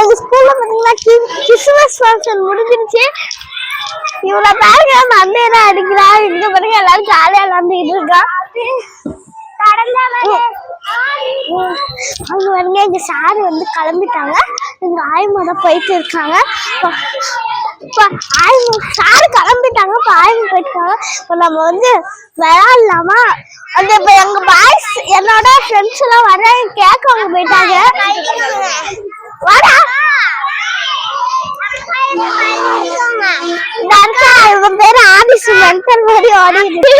எங்க ஸ்கூல்ல பாத்தீங்கன்னா கிறிஸ்துமஸ் ஃபங்க்ஷன் முடிஞ்சிருச்சு. இவ்வளவு பாருங்க மண்டே தான் அடிக்கிறா இங்க பாருங்க எல்லாரும் ஜாலியா விளாண்டுட்டு இருக்கா. அவங்க வந்து எங்க சாரு வந்து கிளம்பிட்டாங்க. எங்க ஆயமா தான் போயிட்டு இருக்காங்க. ஆயமா சாரு கிளம்பிட்டாங்க. இப்ப ஆயமா போயிட்டாங்க. இப்ப நம்ம வந்து விளையாடலாமா? அந்த இப்ப எங்க பாய்ஸ் என்னோட ஃப்ரெண்ட்ஸ் எல்லாம் வர கேட்க அவங்க போயிட்டாங்க. வாடா. அக்கா இவன் பேரு ஆதிசு மென்டல் மாதிரி ஓடிட்டு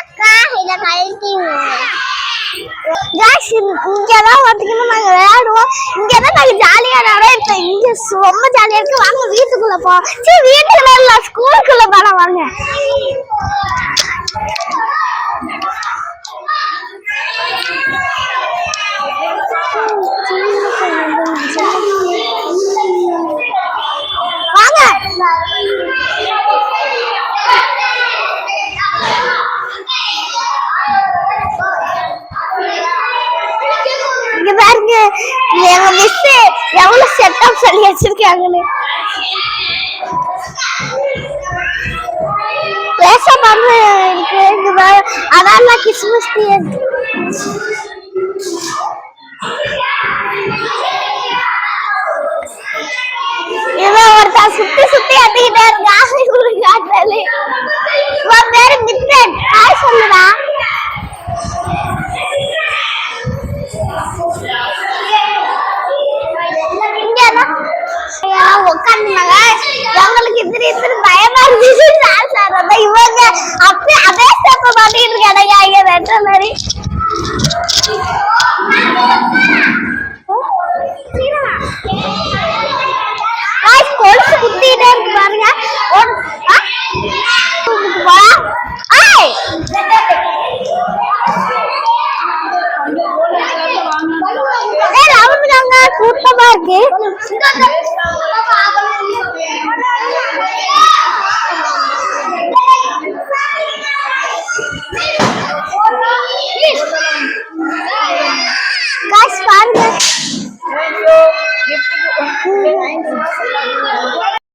அக்கா இத கழட்டிங்க. இங்கதான் பாத்தீங்கன்னா நாங்க விளையாடுவோம். இங்கதான் நாங்க ஜாலியா விளையாடுவோம். இங்க ரொம்ப ஜாலியா இருக்கு. வாங்க வீட்டுக்குள்ள போ. சரி வீட்டுக்குள்ள இல்ல ஸ்கூலுக்குள்ள போலாம் வாங்க வாங்க இங்க பாருங்க. எங்க மிஸ் எவ்வளவு செட்டப் சொல்லி வச்சிருக்காங்கன்னு. பேச பண்ணு இருக்கு. இங்க பாரு அதான் கிறிஸ்மஸ் ட்ரீ இருக்கு இவன் ஒருத்தன் சுத்தி சுத்தி அடிக்கிட்டே இருக்கா உட்காந்துனாங்க எங்களுக்கு இத்திரி இத்திரி பயமா இருந்துச்சு. சார் சார் அதான் இவங்க அப்படி அதே ஸ்டெப் மாட்டிட்டு இருக்காங்க இங்க ரெண்டு மாதிரி. கொலுசு குத்திட்டே இருக்கு பாருங்க. கூட்டமா இருக்கு. বলছিস